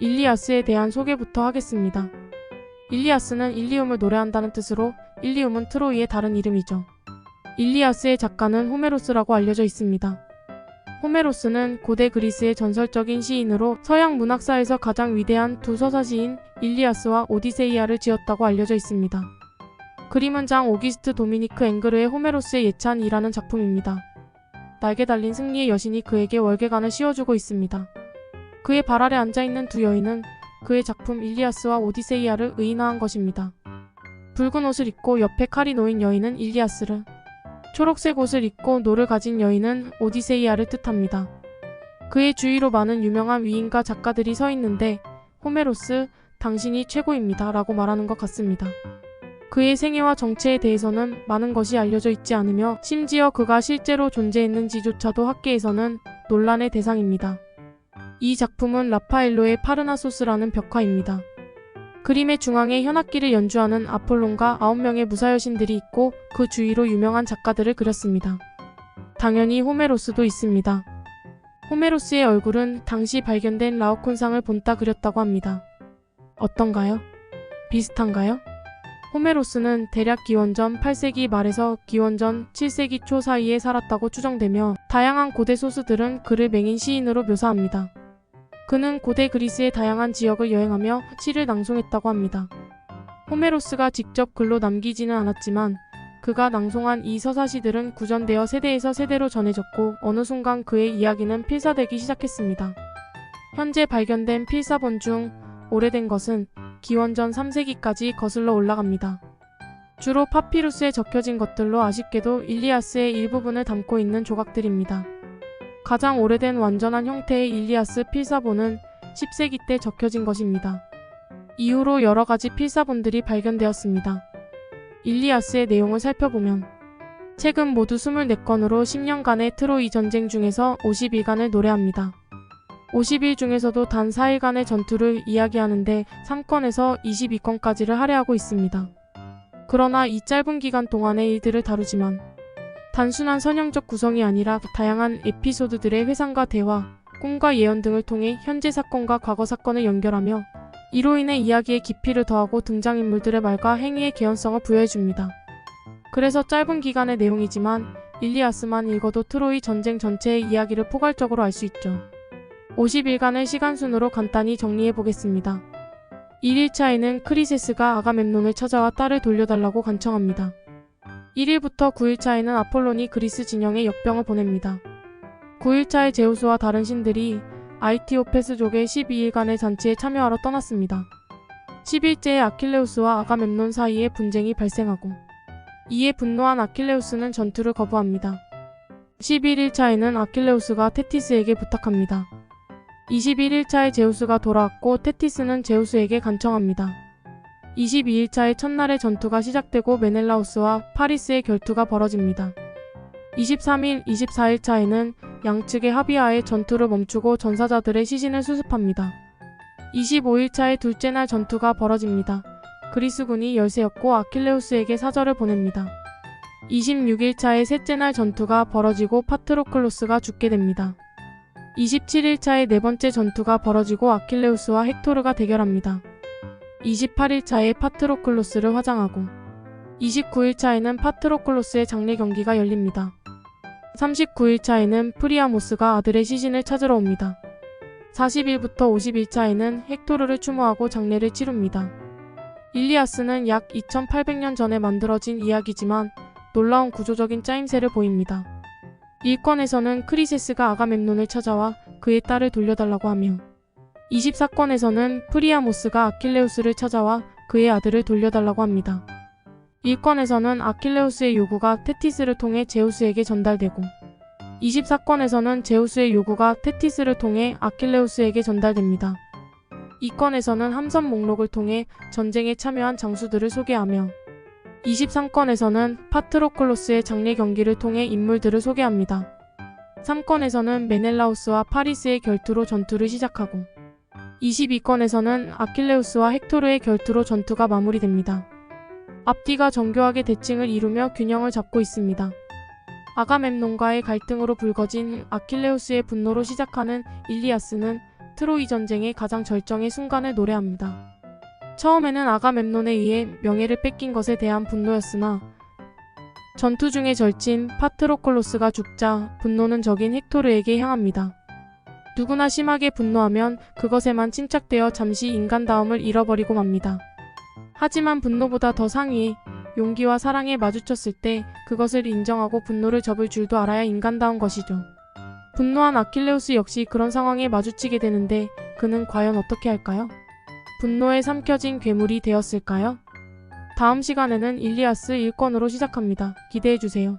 일리아스에 대한 소개부터 하겠습니다. 일리아스는 일리움을 노래한다는 뜻으로 일리움은 트로이의 다른 이름이죠. 일리아스의 작가는 호메로스라고 알려져 있습니다. 호메로스는 고대 그리스의 전설적인 시인으로 서양 문학사에서 가장 위대한 두 서사시인 일리아스와 오디세이아를 지었다고 알려져 있습니다. 그림은 장 오기스트 도미니크 앵그르의 호메로스의 예찬이라는 작품입니다. 날개 달린 승리의 여신이 그에게 월계관을 씌워주고 있습니다. 그의 발 아래 앉아있는 두 여인은 그의 작품 일리아스와 오디세이아를 의인화한 것입니다. 붉은 옷을 입고 옆에 칼이 놓인 여인은 일리아스를, 초록색 옷을 입고 노를 가진 여인은 오디세이아를 뜻합니다. 그의 주위로 많은 유명한 위인과 작가들이 서 있는데 호메로스, 당신이 최고입니다. 라고 말하는 것 같습니다. 그의 생애와 정체에 대해서는 많은 것이 알려져 있지 않으며 심지어 그가 실제로 존재했는지조차도 학계에서는 논란의 대상입니다. 이 작품은 라파엘로의 파르나소스라는 벽화입니다. 그림의 중앙에 현악기를 연주하는 아폴론과 9명의 무사여신들이 있고 그 주위로 유명한 작가들을 그렸습니다. 당연히 호메로스도 있습니다. 호메로스의 얼굴은 당시 발견된 라오콘상을 본따 그렸다고 합니다. 어떤가요? 비슷한가요? 호메로스는 대략 기원전 8세기 말에서 기원전 7세기 초 사이에 살았다고 추정되며 다양한 고대 소수들은 그를 맹인 시인으로 묘사합니다. 그는 고대 그리스의 다양한 지역을 여행하며 시를 낭송했다고 합니다. 호메로스가 직접 글로 남기지는 않았지만 그가 낭송한 이 서사시들은 구전되어 세대에서 세대로 전해졌고 어느 순간 그의 이야기는 필사되기 시작했습니다. 현재 발견된 필사본 중 오래된 것은 기원전 3세기까지 거슬러 올라갑니다. 주로 파피루스에 적혀진 것들로 아쉽게도 일리아스의 일부분을 담고 있는 조각들입니다. 가장 오래된 완전한 형태의 일리아스 필사본은 10세기 때 적혀진 것입니다. 이후로 여러 가지 필사본들이 발견되었습니다. 일리아스의 내용을 살펴보면 책은 모두 24건으로 10년간의 트로이 전쟁 중에서 52간을 노래합니다. 50일 중에서도 단 4일간의 전투를 이야기하는데 3건에서 22건까지를 할애하고 있습니다. 그러나 이 짧은 기간 동안의 일들을 다루지만 단순한 선형적 구성이 아니라 다양한 에피소드들의 회상과 대화, 꿈과 예언 등을 통해 현재 사건과 과거 사건을 연결하며 이로 인해 이야기의 깊이를 더하고 등장인물들의 말과 행위의 개연성을 부여해줍니다. 그래서 짧은 기간의 내용이지만 일리아스만 읽어도 트로이 전쟁 전체의 이야기를 포괄적으로 알 수 있죠. 50일간의 시간순으로 간단히 정리해 보겠습니다. 1일차에는 크리세스가 아가멤논을 찾아와 딸을 돌려달라고 간청합니다. 1일부터 9일차에는 아폴론이 그리스 진영에 역병을 보냅니다. 9일차에 제우스와 다른 신들이 아이티오페스족의 12일간의 잔치에 참여하러 떠났습니다. 10일째에 아킬레우스와 아가멤논 사이에 분쟁이 발생하고 이에 분노한 아킬레우스는 전투를 거부합니다. 11일차에는 아킬레우스가 테티스에게 부탁합니다. 21일차에 제우스가 돌아왔고 테티스는 제우스에게 간청합니다. 22일차의 첫날의 전투가 시작되고 메넬라우스와 파리스의 결투가 벌어집니다. 23일, 24일차에는 양측의 합의하에 전투를 멈추고 전사자들의 시신을 수습합니다. 25일차의 둘째 날 전투가 벌어집니다. 그리스군이 열세였고 아킬레우스에게 사절을 보냅니다. 26일차의 셋째 날 전투가 벌어지고 파트로클로스가 죽게 됩니다. 27일차의 네 번째 전투가 벌어지고 아킬레우스와 헥토르가 대결합니다. 28일차에 파트로클로스를 화장하고 29일차에는 파트로클로스의 장례 경기가 열립니다. 39일차에는 프리아모스가 아들의 시신을 찾으러 옵니다. 40일부터 50일차에는 헥토르를 추모하고 장례를 치릅니다. 일리아스는 약 2800년 전에 만들어진 이야기지만 놀라운 구조적인 짜임새를 보입니다. 1권에서는 크리세스가 아가멤논을 찾아와 그의 딸을 돌려달라고 하며 24권에서는 프리아모스가 아킬레우스를 찾아와 그의 아들을 돌려달라고 합니다. 1권에서는 아킬레우스의 요구가 테티스를 통해 제우스에게 전달되고 24권에서는 제우스의 요구가 테티스를 통해 아킬레우스에게 전달됩니다. 2권에서는 함선 목록을 통해 전쟁에 참여한 장수들을 소개하며 23권에서는 파트로클로스의 장례 경기를 통해 인물들을 소개합니다. 3권에서는 메넬라우스와 파리스의 결투로 전투를 시작하고 22권에서는 아킬레우스와 헥토르의 결투로 전투가 마무리됩니다. 앞뒤가 정교하게 대칭을 이루며 균형을 잡고 있습니다. 아가멤논과의 갈등으로 불거진 아킬레우스의 분노로 시작하는 일리아스는 트로이 전쟁의 가장 절정의 순간을 노래합니다. 처음에는 아가멤논에 의해 명예를 뺏긴 것에 대한 분노였으나 전투 중에 절친 파트로콜로스가 죽자 분노는 적인 헥토르에게 향합니다. 누구나 심하게 분노하면 그것에만 침착되어 잠시 인간다움을 잃어버리고 맙니다. 하지만 분노보다 더 상위에 용기와 사랑에 마주쳤을 때 그것을 인정하고 분노를 접을 줄도 알아야 인간다운 것이죠. 분노한 아킬레우스 역시 그런 상황에 마주치게 되는데 그는 과연 어떻게 할까요? 분노에 삼켜진 괴물이 되었을까요? 다음 시간에는 일리아스 1권으로 시작합니다. 기대해주세요.